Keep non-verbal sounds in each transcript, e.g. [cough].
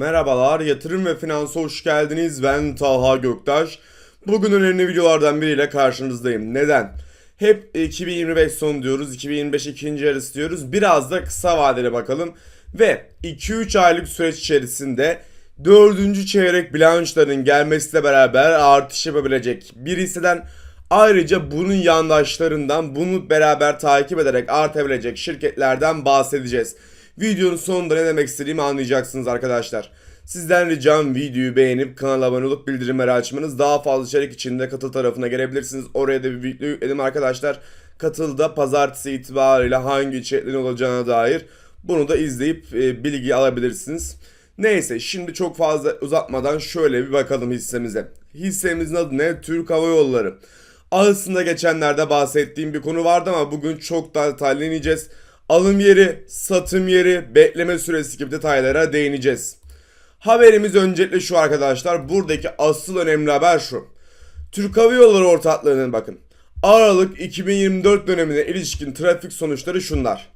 Merhabalar, yatırım ve finansa hoş geldiniz. Ben Talha Göktaş. Bugün önemli videolardan biriyle karşınızdayım. Neden? Hep 2025 son diyoruz, 2025 ikinci yarısı diyoruz. Biraz da kısa vadeli bakalım. Ve 2-3 aylık süreç içerisinde dördüncü çeyrek bilançların gelmesiyle beraber artış yapabilecek bir hisseden ayrıca bunun yandaşlarından bunu beraber takip ederek artabilecek şirketlerden bahsedeceğiz. Videonun sonunda ne demek istediğimi anlayacaksınız arkadaşlar. Sizden ricam videoyu beğenip kanala abone olup bildirimleri açmanız. Daha fazla içerik için de katıl tarafına gelebilirsiniz. Oraya da bir video yükledim arkadaşlar. Katılda pazartesi itibariyle hangi içeriklerin olacağına dair bunu da izleyip e, bilgi alabilirsiniz. Neyse şimdi çok fazla uzatmadan şöyle bir bakalım hissemize. Hissemizin adı ne? Türk Hava Yolları. Aslında geçenlerde bahsettiğim bir konu vardı ama bugün çok daha detaylı ineceğiz. Alım yeri, satım yeri, bekleme süresi gibi detaylara değineceğiz. Haberimiz öncelikle şu arkadaşlar. Buradaki asıl önemli haber şu. Türk Hava Yolları ortaklığının bakın. Aralık 2024 dönemine ilişkin trafik sonuçları şunlar.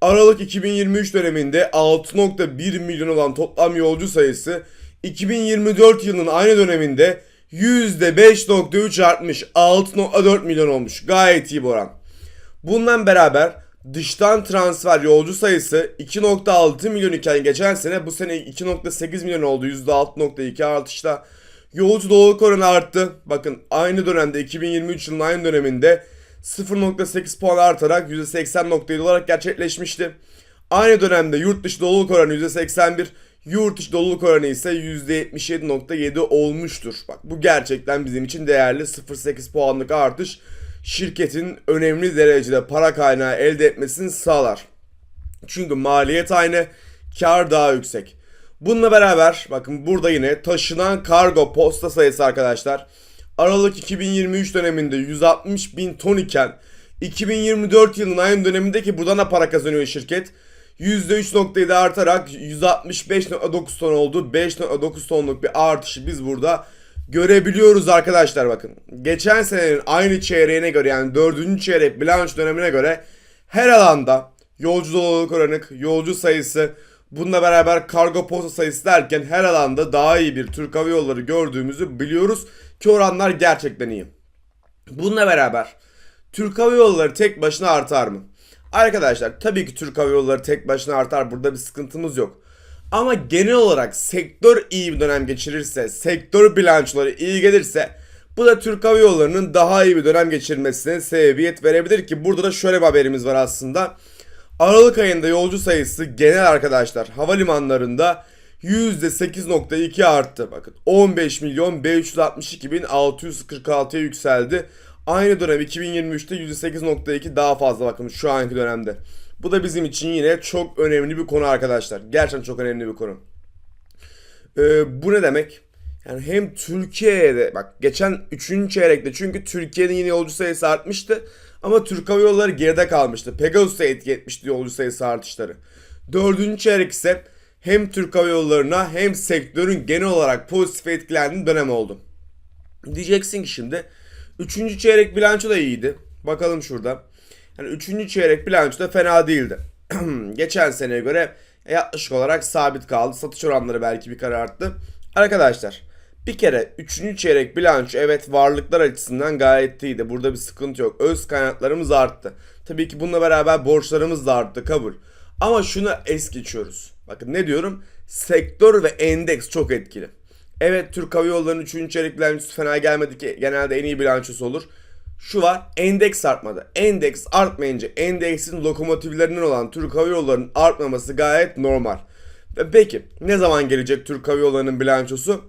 Aralık 2023 döneminde 6.1 milyon olan toplam yolcu sayısı 2024 yılının aynı döneminde %5.3 artmış 6.4 milyon olmuş. Gayet iyi bir oran. Bundan beraber dıştan transfer yolcu sayısı 2.6 milyon iken geçen sene bu sene 2.8 milyon oldu %6.2 artışla. Yolcu doluluk oranı arttı. Bakın aynı dönemde 2023 yılının aynı döneminde 0.8 puan artarak %80.7 olarak gerçekleşmişti. Aynı dönemde yurt dışı doluluk oranı %81, yurt dışı doluluk oranı ise %77.7 olmuştur. Bak bu gerçekten bizim için değerli 0.8 puanlık artış şirketin önemli derecede para kaynağı elde etmesini sağlar. Çünkü maliyet aynı, kar daha yüksek. Bununla beraber bakın burada yine taşınan kargo posta sayısı arkadaşlar. Aralık 2023 döneminde 160 bin ton iken 2024 yılının aynı döneminde ki buradan da para kazanıyor şirket. %3.7 artarak 165.9 ton oldu. 5.9 tonluk bir artışı biz burada görebiliyoruz arkadaşlar bakın. Geçen senenin aynı çeyreğine göre yani 4. çeyrek bilanç dönemine göre her alanda yolcu doluluk oranı, yolcu sayısı, bununla beraber kargo posta sayısı derken her alanda daha iyi bir Türk Hava Yolları gördüğümüzü biliyoruz ki oranlar gerçekten iyi. Bununla beraber Türk Hava Yolları tek başına artar mı? Arkadaşlar tabii ki Türk Hava Yolları tek başına artar. Burada bir sıkıntımız yok. Ama genel olarak sektör iyi bir dönem geçirirse, sektör bilançoları iyi gelirse bu da Türk Hava Yolları'nın daha iyi bir dönem geçirmesine sebebiyet verebilir ki burada da şöyle bir haberimiz var aslında. Aralık ayında yolcu sayısı genel arkadaşlar havalimanlarında %8.2 arttı. Bakın 15 milyon 562 bin 646'ya yükseldi. Aynı dönem 2023'te %8.2 daha fazla bakın şu anki dönemde. Bu da bizim için yine çok önemli bir konu arkadaşlar. Gerçekten çok önemli bir konu. Ee, bu ne demek? Yani hem Türkiye'de bak geçen 3. çeyrekte çünkü Türkiye'nin yine yolcu sayısı artmıştı. Ama Türk Hava Yolları geride kalmıştı. Pegasus'a etki etmişti yolcu sayısı artışları. 4. çeyrek ise hem Türk Hava Yolları'na hem sektörün genel olarak pozitif etkilendiği dönem oldu. Diyeceksin ki şimdi 3. çeyrek bilanço da iyiydi. Bakalım şurada. Yani 3. çeyrek bilanço da fena değildi. [clears throat] Geçen seneye göre yaklaşık olarak sabit kaldı. Satış oranları belki bir kare arttı. Arkadaşlar bir kere 3. çeyrek bilanço evet varlıklar açısından gayet iyiydi. Burada bir sıkıntı yok. Öz kaynaklarımız arttı. Tabii ki bununla beraber borçlarımız da arttı kabul. Ama şunu es geçiyoruz. Bakın ne diyorum? Sektör ve endeks çok etkili. Evet Türk Hava Yolları'nın 3. çeyrek bilançosu fena gelmedi ki genelde en iyi bilançosu olur. Şu var endeks artmadı. Endeks artmayınca endeksin lokomotivlerinden olan Türk Hava Yolları'nın artmaması gayet normal. Ve peki ne zaman gelecek Türk Hava Yolları'nın bilançosu?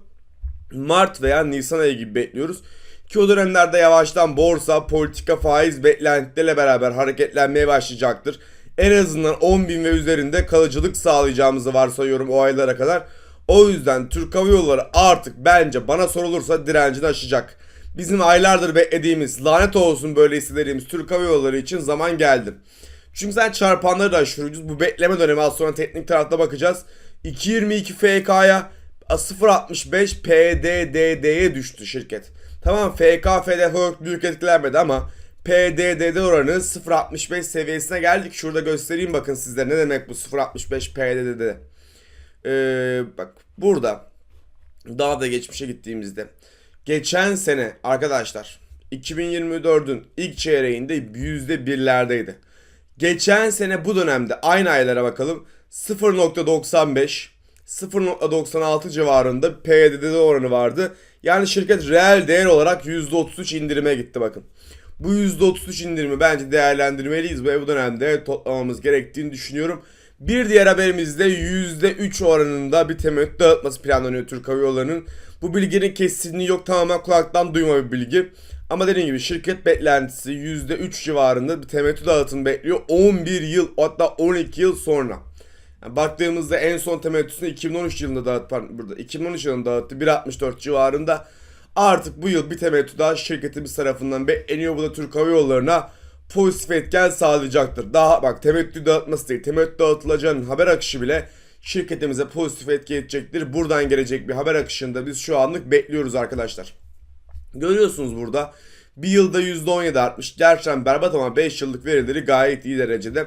Mart veya Nisan ayı gibi bekliyoruz. Ki o dönemlerde yavaştan borsa, politika, faiz beklentileriyle beraber hareketlenmeye başlayacaktır. En azından 10 bin ve üzerinde kalıcılık sağlayacağımızı varsayıyorum o aylara kadar. O yüzden Türk Hava Yolları artık bence bana sorulursa direncini aşacak. Bizim aylardır beklediğimiz lanet olsun böyle istediğimiz Türk Hava Yolları için zaman geldi. Çünkü sen çarpanları da aşırı ucuz. Bu bekleme dönemi az sonra teknik tarafta bakacağız. 2.22 FK'ya 0.65 PDDD'ye düştü şirket. Tamam FK, FDF büyük etkilenmedi ama PDDD oranı 0.65 seviyesine geldik. Şurada göstereyim bakın sizlere ne demek bu 0.65 PDDD. Ee, bak burada daha da geçmişe gittiğimizde geçen sene arkadaşlar 2024'ün ilk çeyreğinde yüzde birlerdeydi. Geçen sene bu dönemde aynı aylara bakalım 0.95 0.96 civarında PYD'de oranı vardı. Yani şirket reel değer olarak %33 indirime gitti bakın. Bu %33 indirimi bence değerlendirmeliyiz ve bu dönemde toplamamız gerektiğini düşünüyorum. Bir diğer haberimizde %3 oranında bir temettü dağıtması planlanıyor Türk Hava Yolları'nın. Bu bilginin kesinliği yok tamamen kulaktan duyma bir bilgi. Ama dediğim gibi şirket beklentisi %3 civarında bir temettü dağıtım bekliyor. 11 yıl hatta 12 yıl sonra. Yani baktığımızda en son temettüsünü 2013 yılında dağıttı. Pardon, burada 2013 yılında dağıttı. 1.64 civarında. Artık bu yıl bir temettü daha şirketimiz tarafından bekleniyor. Bu da Türk Hava Yolları'na pozitif etken sağlayacaktır. Daha bak temettü dağıtması değil. Temettü dağıtılacağının haber akışı bile şirketimize pozitif etki edecektir. Buradan gelecek bir haber akışında biz şu anlık bekliyoruz arkadaşlar. Görüyorsunuz burada bir yılda %17 artmış. Gerçekten berbat ama 5 yıllık verileri gayet iyi derecede.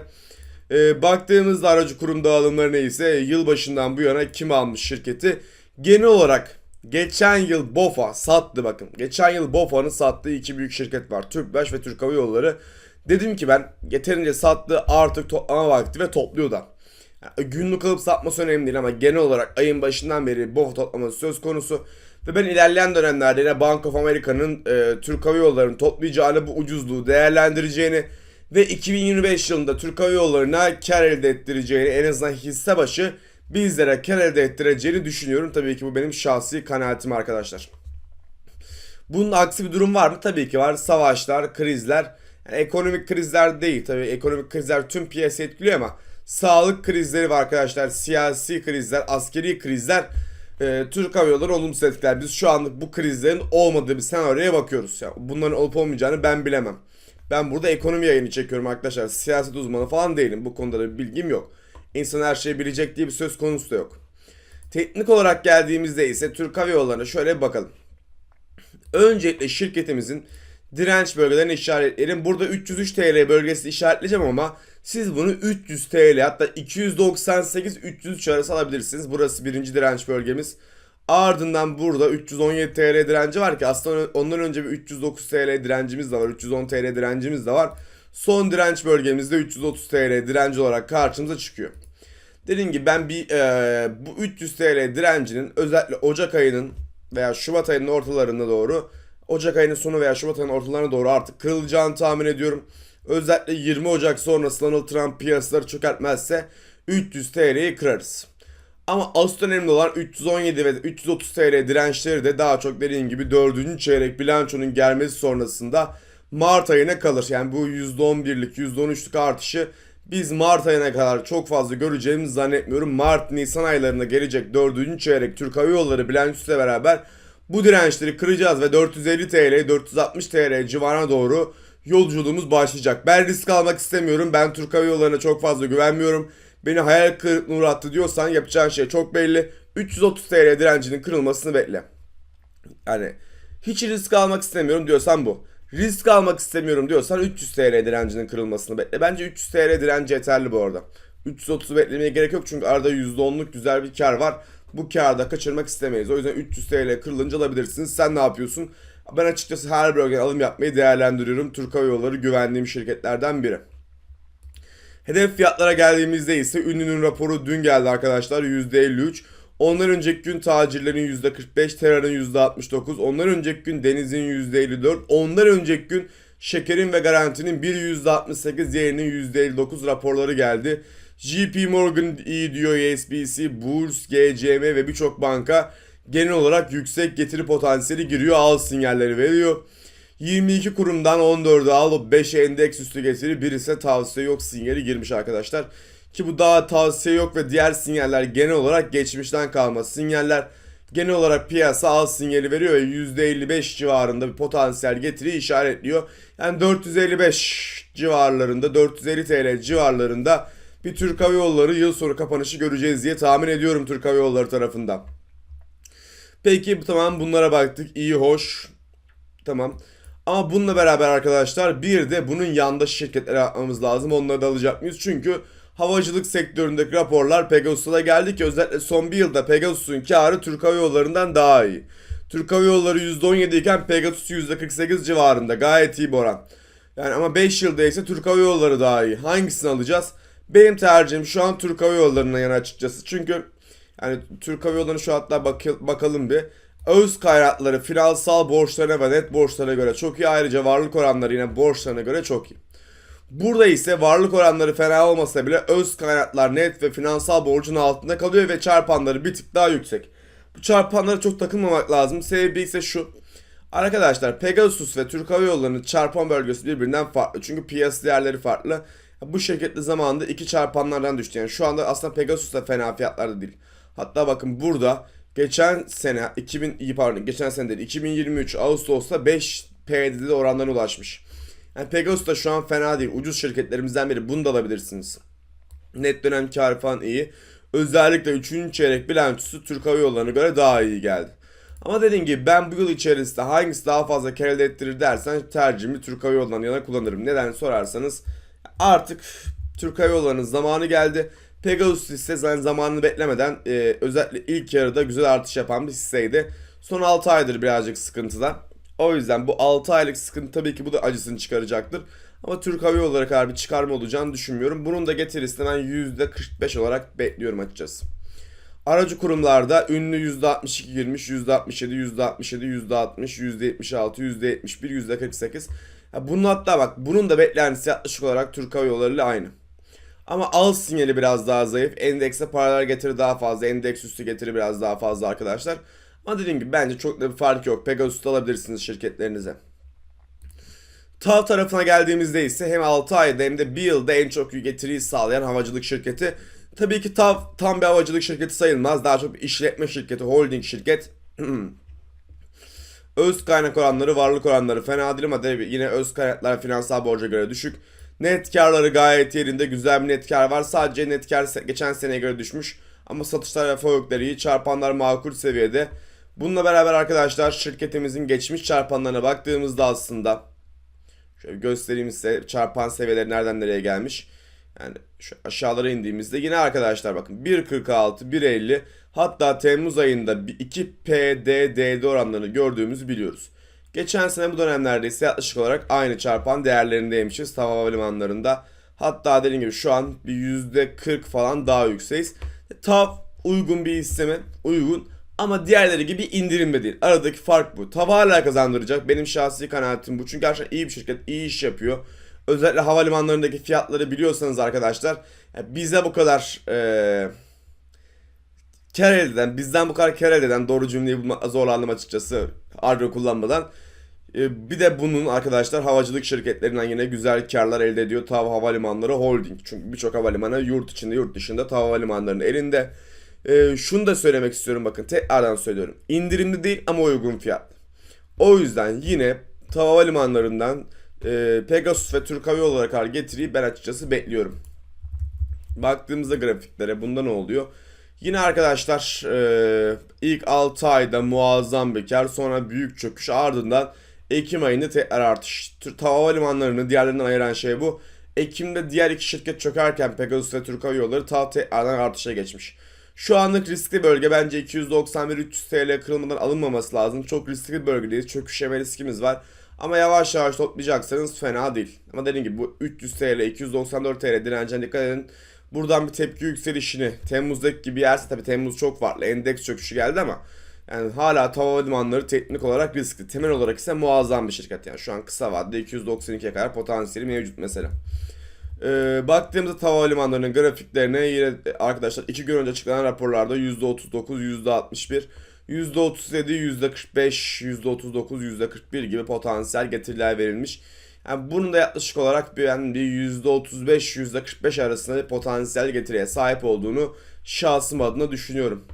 Ee, baktığımızda aracı kurum dağılımları neyse yılbaşından bu yana kim almış şirketi? Genel olarak geçen yıl BOFA sattı bakın. Geçen yıl BOFA'nın sattığı iki büyük şirket var. Türkbaş ve Türk Hava Yolları. Dedim ki ben yeterince sattı artık toplama vakti ve topluyor da. Yani günlük alıp satması önemli değil ama genel olarak ayın başından beri BOFA toplaması söz konusu. Ve ben ilerleyen dönemlerde yine Bank of America'nın e, Türk Hava Yolları'nın toplayacağını bu ucuzluğu değerlendireceğini ve 2025 yılında Türk Hava Yolları'na kar elde ettireceğini en azından hisse başı bizlere kar elde ettireceğini düşünüyorum. Tabii ki bu benim şahsi kanaatim arkadaşlar. Bunun aksi bir durum var mı? Tabii ki var. Savaşlar, krizler. Ekonomik krizler değil. Tabii ekonomik krizler tüm piyasa etkiliyor ama sağlık krizleri var arkadaşlar. Siyasi krizler, askeri krizler e, Türk Hava Yolları olumsuz etkiler. Biz şu anlık bu krizlerin olmadığı bir senaryoya bakıyoruz. Yani bunların olup olmayacağını ben bilemem. Ben burada ekonomi yayını çekiyorum arkadaşlar. Siyaset uzmanı falan değilim. Bu konuda da bir bilgim yok. İnsan her şeyi bilecek diye bir söz konusu da yok. Teknik olarak geldiğimizde ise Türk Hava Yolları'na şöyle bir bakalım. Öncelikle şirketimizin direnç bölgelerini işaretleyelim. Burada 303 TL bölgesi işaretleyeceğim ama siz bunu 300 TL hatta 298-303 arası alabilirsiniz. Burası birinci direnç bölgemiz. Ardından burada 317 TL direnci var ki aslında ondan önce bir 309 TL direncimiz de var. 310 TL direncimiz de var. Son direnç bölgemizde 330 TL direnci olarak karşımıza çıkıyor. Dediğim gibi ben bir e, bu 300 TL direncinin özellikle Ocak ayının veya Şubat ayının ortalarına doğru Ocak ayının sonu veya Şubat ayının ortalarına doğru artık kırılacağını tahmin ediyorum. Özellikle 20 Ocak sonrası Donald Trump piyasaları çökertmezse 300 TL'yi kırarız. Ama asıl önemli olan 317 ve 330 TL dirençleri de daha çok dediğim gibi 4. çeyrek bilançonun gelmesi sonrasında Mart ayına kalır. Yani bu %11'lik %13'lük artışı biz Mart ayına kadar çok fazla göreceğimizi zannetmiyorum. Mart, Nisan aylarında gelecek 4. çeyrek Türk Hava Yolları bilançosuyla beraber bu dirençleri kıracağız ve 450 TL, 460 TL civarına doğru yolculuğumuz başlayacak. Ben risk almak istemiyorum. Ben Türk Hava Yolları'na çok fazla güvenmiyorum. Beni hayal kırıklığına uğrattı diyorsan yapacağın şey çok belli. 330 TL direncinin kırılmasını bekle. Yani hiç risk almak istemiyorum diyorsan bu. Risk almak istemiyorum diyorsan 300 TL direncinin kırılmasını bekle. Bence 300 TL direnci yeterli bu arada. 330 beklemeye gerek yok çünkü arada %10'luk güzel bir kar var. Bu karda kaçırmak istemeyiz. O yüzden 300 TL kırılınca alabilirsiniz. Sen ne yapıyorsun? Ben açıkçası her bölgeden alım yapmayı değerlendiriyorum. Türk Hava Yolları güvendiğim şirketlerden biri. Hedef fiyatlara geldiğimizde ise ünlünün raporu dün geldi arkadaşlar %53. Ondan önceki gün tacirlerin %45, Terra'nın %69, ondan önceki gün Deniz'in %54, ondan önceki gün Şeker'in ve Garanti'nin bir %68, diğerinin %59 raporları geldi. JP Morgan iyi diyor, HSBC, Burs, GCM ve birçok banka genel olarak yüksek getiri potansiyeli giriyor, al sinyalleri veriyor. 22 kurumdan 14'ü alıp 5'e endeks üstü getiri, bir ise tavsiye yok sinyali girmiş arkadaşlar. Ki bu daha tavsiye yok ve diğer sinyaller genel olarak geçmişten kalma sinyaller. Genel olarak piyasa al sinyali veriyor ve %55 civarında bir potansiyel getiri işaretliyor. Yani 455 civarlarında, 450 TL civarlarında bir Türk Hava Yolları yıl sonu kapanışı göreceğiz diye tahmin ediyorum Türk Hava Yolları tarafından. Peki tamam bunlara baktık. iyi hoş. Tamam. Ama bununla beraber arkadaşlar bir de bunun yandaş şirketlere yapmamız lazım. Onları da alacak mıyız? Çünkü havacılık sektöründeki raporlar Pegasus'a da geldi ki özellikle son bir yılda Pegasus'un karı Türk Hava Yolları'ndan daha iyi. Türk Hava Yolları %17 iken Pegasus %48 civarında gayet iyi bir oran. Yani ama 5 yılda ise Türk Hava Yolları daha iyi. Hangisini alacağız? Benim tercihim şu an Türk Hava Yolları'na yana açıkçası. Çünkü yani Türk Hava Yolları'nı şu hatta bak- bakalım bir. Öz kaynakları finansal borçlarına ve net borçlarına göre çok iyi. Ayrıca varlık oranları yine borçlarına göre çok iyi. Burada ise varlık oranları fena olmasa bile öz kaynaklar net ve finansal borcun altında kalıyor ve çarpanları bir tık daha yüksek. Bu çarpanlara çok takılmamak lazım. Sebebi ise şu. Arkadaşlar Pegasus ve Türk Hava Yolları'nın çarpan bölgesi birbirinden farklı. Çünkü piyasa değerleri farklı. Bu şirketli zamanında iki çarpanlardan düştü. Yani şu anda aslında Pegasus da fena fiyatlarda değil. Hatta bakın burada geçen sene 2000 iyi pardon geçen sene değil 2023 Ağustos'ta 5 PDD oranlarına ulaşmış. Yani Pegasus da şu an fena değil. Ucuz şirketlerimizden biri. Bunu da alabilirsiniz. Net dönem kar falan iyi. Özellikle 3. çeyrek bilançosu Türk Hava Yolları'na göre daha iyi geldi. Ama dediğim gibi ben bu yıl içerisinde hangisi daha fazla kar elde ettirir dersen tercihimi Türk Hava Yolları'na yana kullanırım. Neden sorarsanız artık Türk Hava Yolları'nın zamanı geldi. Pegasus ise zaten zamanını beklemeden e, özellikle ilk yarıda güzel artış yapan bir hisseydi. Son 6 aydır birazcık sıkıntıda. O yüzden bu 6 aylık sıkıntı tabii ki bu da acısını çıkaracaktır. Ama Türk Hava Yolları kadar bir çıkarma olacağını düşünmüyorum. Bunun da getirisini ben %45 olarak bekliyorum açıkçası. Aracı kurumlarda ünlü %62 girmiş, %67, %67, %60, %76, %71, %48. Ya bunun hatta bak bunun da beklentisi yaklaşık olarak Türk Hava Yolları ile aynı. Ama al sinyali biraz daha zayıf. Endekse paralar getiri daha fazla. Endeks üstü getiri biraz daha fazla arkadaşlar. Ama dediğim gibi bence çok da bir fark yok. Pegasus'ta alabilirsiniz şirketlerinize. TAV tarafına geldiğimizde ise hem 6 ayda hem de 1 yılda en çok getiriyi sağlayan havacılık şirketi. Tabii ki TAV tam bir havacılık şirketi sayılmaz. Daha çok işletme şirketi, holding şirket. [clears throat] öz kaynak oranları, varlık oranları fena değil ama tabii yine öz kaynaklar finansal borca göre düşük. Net karları gayet yerinde. Güzel bir net kar var. Sadece net kar geçen seneye göre düşmüş. Ama satışlar ve fiyatları iyi. Çarpanlar makul seviyede. Bununla beraber arkadaşlar şirketimizin geçmiş çarpanlarına baktığımızda aslında şöyle göstereyim size çarpan seviyeleri nereden nereye gelmiş. Yani şu aşağılara indiğimizde yine arkadaşlar bakın 1.46, 1.50 hatta Temmuz ayında bir 2 PDDD oranlarını gördüğümüzü biliyoruz. Geçen sene bu dönemlerde ise yaklaşık olarak aynı çarpan değerlerindeymişiz hava havalimanlarında. Hatta dediğim gibi şu an bir %40 falan daha yükseğiz. TAV uygun bir hisse mi? Uygun. Ama diğerleri gibi indirimde değil. Aradaki fark bu. TAV hala kazandıracak. Benim şahsi kanaatim bu. Çünkü gerçekten iyi bir şirket, iyi iş yapıyor. Özellikle havalimanlarındaki fiyatları biliyorsanız arkadaşlar ya bize bu kadar eee kar elde eden, bizden bu kadar kar elde eden doğru cümleyi bulmakta zorlandım açıkçası argo kullanmadan. Ee, Bir de bunun arkadaşlar havacılık şirketlerinden yine güzel karlar elde ediyor TAV Havalimanları Holding. Çünkü birçok havalimanı yurt içinde yurt dışında TAV Havalimanları'nın elinde. Ee, şunu da söylemek istiyorum bakın tekrardan söylüyorum. İndirimli değil ama uygun fiyat. O yüzden yine TAV Havalimanları'ndan e, Pegasus ve Türk Hava Yolları kadar getiriyi ben açıkçası bekliyorum. Baktığımızda grafiklere bunda ne oluyor? Yine arkadaşlar e, ilk 6 ayda muazzam bir kar sonra büyük çöküş ardından Ekim ayında tekrar artış. Türk Hava Havalimanlarını diğerlerinden ayıran şey bu. Ekim'de diğer iki şirket çökerken Pegasus ve Türk Hava Yolları TAV tekrardan artışa geçmiş. Şu anlık riskli bölge bence 291-300 TL kırılmadan alınmaması lazım. Çok riskli bir bölgedeyiz. Çöküş yeme riskimiz var. Ama yavaş yavaş toplayacaksanız fena değil. Ama dediğim gibi bu 300 TL, 294 TL direncine dikkat edin. Buradan bir tepki yükselişini Temmuz'daki gibi yerse tabi Temmuz çok farklı. Endeks çöküşü geldi ama yani hala Tava Havalimanları teknik olarak riskli. Temel olarak ise muazzam bir şirket. Yani şu an kısa vadede 292'ye kadar potansiyeli mevcut mesela. Ee, baktığımızda Tava Havalimanları'nın grafiklerine yine arkadaşlar 2 gün önce açıklanan raporlarda %39, %61, %37, %45, %39, %41 gibi potansiyel getiriler verilmiş. Yani bunun da yaklaşık olarak bir, yani bir %35, %45 arasında bir potansiyel getiriye sahip olduğunu şahsım adına düşünüyorum.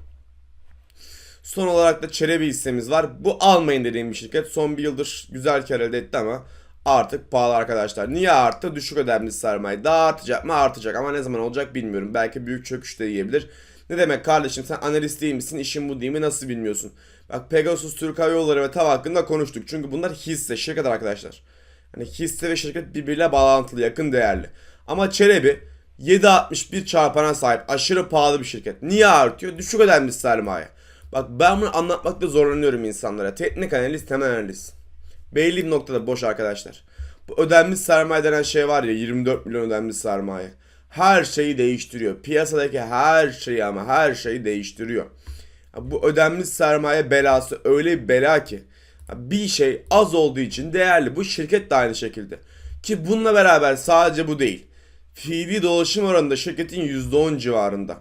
Son olarak da Çelebi hissemiz var. Bu almayın dediğim bir şirket. Son bir yıldır güzel kar elde etti ama artık pahalı arkadaşlar. Niye arttı? Düşük ödemli sermaye. Daha artacak mı? Artacak ama ne zaman olacak bilmiyorum. Belki büyük çöküş de yiyebilir. Ne demek kardeşim sen analist değil misin? İşin bu değil mi? Nasıl bilmiyorsun? Bak Pegasus, Türk Hava Yolları ve TAV hakkında konuştuk. Çünkü bunlar hisse, şirket arkadaşlar. Hani hisse ve şirket birbiriyle bağlantılı, yakın değerli. Ama Çelebi 7.61 çarpana sahip aşırı pahalı bir şirket. Niye artıyor? Düşük ödenmiş sermaye. Bak ben bunu anlatmakta zorlanıyorum insanlara. Teknik analiz, temel analiz. Belli bir noktada boş arkadaşlar. Bu ödenmiş sermaye denen şey var ya 24 milyon ödenmiş sermaye. Her şeyi değiştiriyor. Piyasadaki her şeyi ama her şeyi değiştiriyor. Bu ödenmiş sermaye belası öyle bir bela ki bir şey az olduğu için değerli. Bu şirket de aynı şekilde. Ki bununla beraber sadece bu değil. Fiili dolaşım oranında şirketin %10 civarında.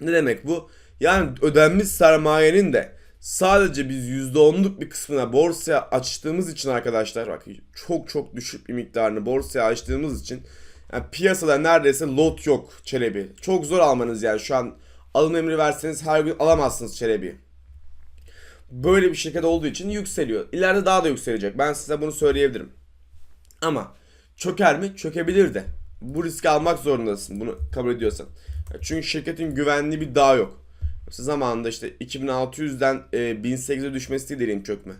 Ne demek bu? Yani ödenmiş sermayenin de sadece biz %10'luk bir kısmına borsaya açtığımız için arkadaşlar bak çok çok düşük bir miktarını borsaya açtığımız için yani piyasada neredeyse lot yok Çelebi. Çok zor almanız yani şu an alım emri verseniz her gün alamazsınız Çelebi. Böyle bir şirket olduğu için yükseliyor. İleride daha da yükselecek. Ben size bunu söyleyebilirim. Ama çöker mi? Çökebilir de. Bu riski almak zorundasın bunu kabul ediyorsan. Çünkü şirketin güvenli bir dağı yok. Mesela zamanında işte 2600'den e, 1800'e düşmesi değil derin çökme.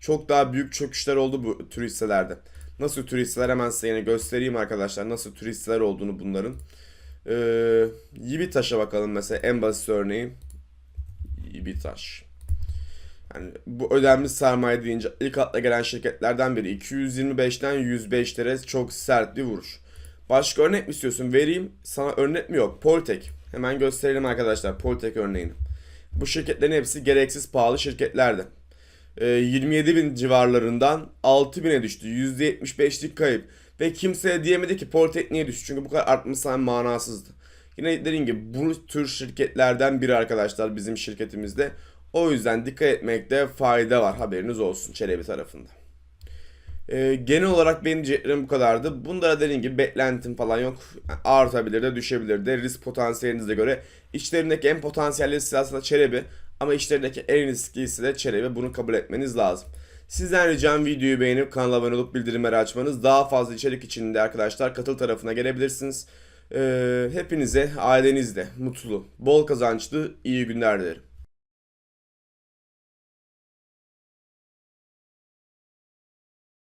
Çok daha büyük çöküşler oldu bu tür hisselerde. Nasıl tür hisseler hemen size yine göstereyim arkadaşlar. Nasıl tür hisseler olduğunu bunların. Ee, Yibitaş'a bakalım mesela en basit örneği. Yibitaş. Yani bu ödenmiş sermaye deyince ilk akla gelen şirketlerden biri. 225'ten 105'lere çok sert bir vuruş. Başka örnek mi istiyorsun? Vereyim. Sana örnek mi yok? Poltek. Hemen gösterelim arkadaşlar Poltek örneğini. Bu şirketlerin hepsi gereksiz pahalı şirketlerdi. Ee, 27 bin civarlarından 6 bine düştü. %75'lik kayıp. Ve kimseye diyemedi ki Poltek niye düştü? Çünkü bu kadar artması hem manasızdı. Yine dediğim gibi bu tür şirketlerden biri arkadaşlar bizim şirketimizde. O yüzden dikkat etmekte fayda var. Haberiniz olsun Çelebi tarafında. Ee, genel olarak benim diyeceklerim bu kadardı. Bunlara dediğim gibi beklentim falan yok. Artabilir de düşebilir de risk potansiyelinize göre. İçlerindeki en potansiyelli aslında Çelebi. Ama içlerindeki en risklisi de Çelebi. Bunu kabul etmeniz lazım. Sizden ricam videoyu beğenip kanala abone olup bildirimleri açmanız. Daha fazla içerik içinde arkadaşlar katıl tarafına gelebilirsiniz. Ee, hepinize ailenizde mutlu, bol kazançlı, iyi günler dilerim.